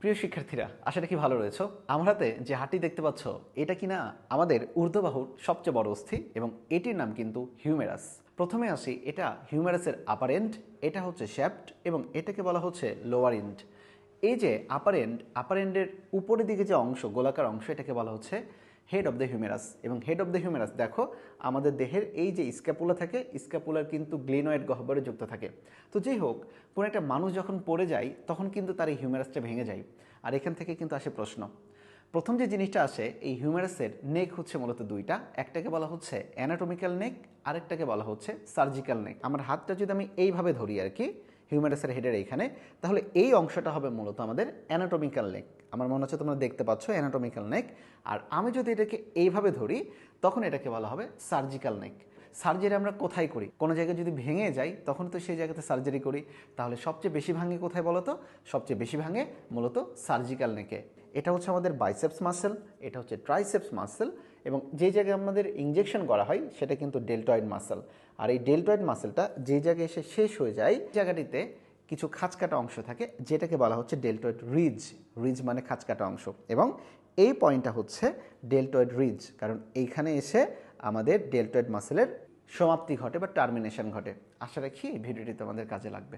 প্রিয় শিক্ষার্থীরা, আশা কি ভালো রয়েছে। আমার হাতে যে হাঁটি দেখতে পাচ্ছ, এটা কি না আমাদের ঊর্ধ্ববাহুর সবচেয়ে বড় অস্থি এবং এটির নাম কিন্তু হিউমেরাস। প্রথমে আসি, এটা হিউমেরাসের আপার এন্ড এটা হচ্ছে শ্যাপ্ট এবং এটাকে বলা হচ্ছে লোয়ার এন্ড এই যে আপার এন্ড আপার এন্ডের উপরের দিকে যে অংশ, গোলাকার অংশ, এটাকে বলা হচ্ছে হেড অফ দ্য হিউমেরাস এবং হেড অফ দ্য হিউমেরাস দেখো, আমাদের দেহের এই যে স্ক্যাপুলা থাকে স্ক্যাপুলার কিন্তু গ্লিনয়েড গহ্বরে যুক্ত থাকে। তো যেই হোক, কোনো একটা মানুষ যখন পড়ে যায়, তখন কিন্তু তার এই হিউমেরাসটা ভেঙে যায়। আর এখান থেকে কিন্তু আসে প্রশ্ন। প্রথম যে জিনিসটা আসে, এই হিউমেরাসের নেক হচ্ছে মূলত দুইটা। একটাকে বলা হচ্ছে অ্যানাটমিক্যাল নেক আরেকটাকে বলা হচ্ছে সার্জিক্যাল নেক আমার হাতটা যদি আমি এইভাবে ধরি আর কি হিউম্যারাসের হেডের এইখানে, তাহলে এই অংশটা হবে মূলত আমাদের অ্যানাটমিক্যাল নেক আমার মনে হচ্ছে তোমরা দেখতে পাচ্ছ অ্যানাটমিক্যাল নেক আর আমি যদি এটাকে এইভাবে ধরি, তখন এটাকে বলা হবে সার্জিক্যাল নেক সার্জারি আমরা কোথায় করি? কোনো জায়গায় যদি ভেঙে যাই, তখন তো সেই জায়গাতে সার্জারি করি। তাহলে সবচেয়ে বেশি ভাঙে কোথায় বলো তো সবচেয়ে বেশি ভাঙে মূলত সার্জিক্যাল নেকে। এটা হচ্ছে আমাদের বাইসেপস মাসেল এটা হচ্ছে ট্রাইসেপস মাসেল এবং যে জায়গায় আমাদের ইঞ্জেকশন করা হয়, সেটা কিন্তু ডেল্টয়েড মাসেল আর এই ডেল্টয়েড মাসেলটা যে জায়গায় এসে শেষ হয়ে যায় জায়গাটিতে কিছু খাঁচকাটা অংশ থাকে, যেটাকে বলা হচ্ছে ডেল্টয়েড রিজ। রিজ মানে খাঁচকাটা অংশ। এবং এই পয়েন্টটা হচ্ছে ডেল্টয়েড রিজ। কারণ এইখানে এসে আমাদের ডেল্টয়েড মাসেলের সমাপ্তি ঘটে বা টার্মিনেশন ঘটে। আশা রাখি এই ভিডিওটি তোমাদের কাজে লাগবে।